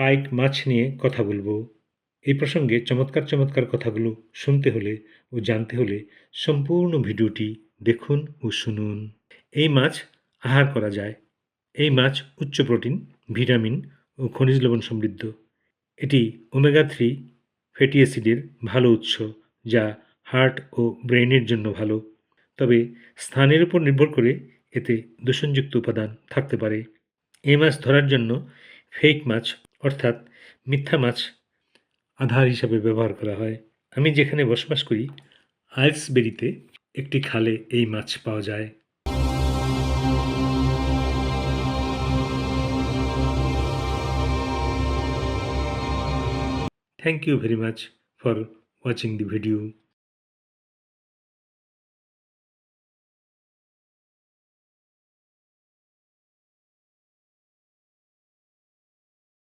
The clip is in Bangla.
পাইক মাছ নিয়ে কথা বলব। এই প্রসঙ্গে চমৎকার চমৎকার কথাগুলো শুনতে হলে ও জানতে হলে সম্পূর্ণ ভিডিওটি দেখুন ও শুনুন। এই মাছ আহার করা যায়। এই মাছ উচ্চ প্রোটিন, ভিটামিন ও খনিজ লবণ সমৃদ্ধ। এটি ওমেগা থ্রি ফ্যাটি অ্যাসিডের ভালো উৎস, যা হার্ট ও ব্রেনের জন্য ভালো। তবে স্থানের উপর নির্ভর করে এতে দূষণযুক্ত উপাদান থাকতে পারে। এই মাছ ধরার জন্য ফেক মাছ অর্থাৎ মিথ্যা মাছ আধার হিসাবে ব্যবহার করা হয় আমি যেখানে বসবাস করি, আইলসবেরিতে একটি খালে এই মাছ পাওয়া যায় Thank you very much for watching the video.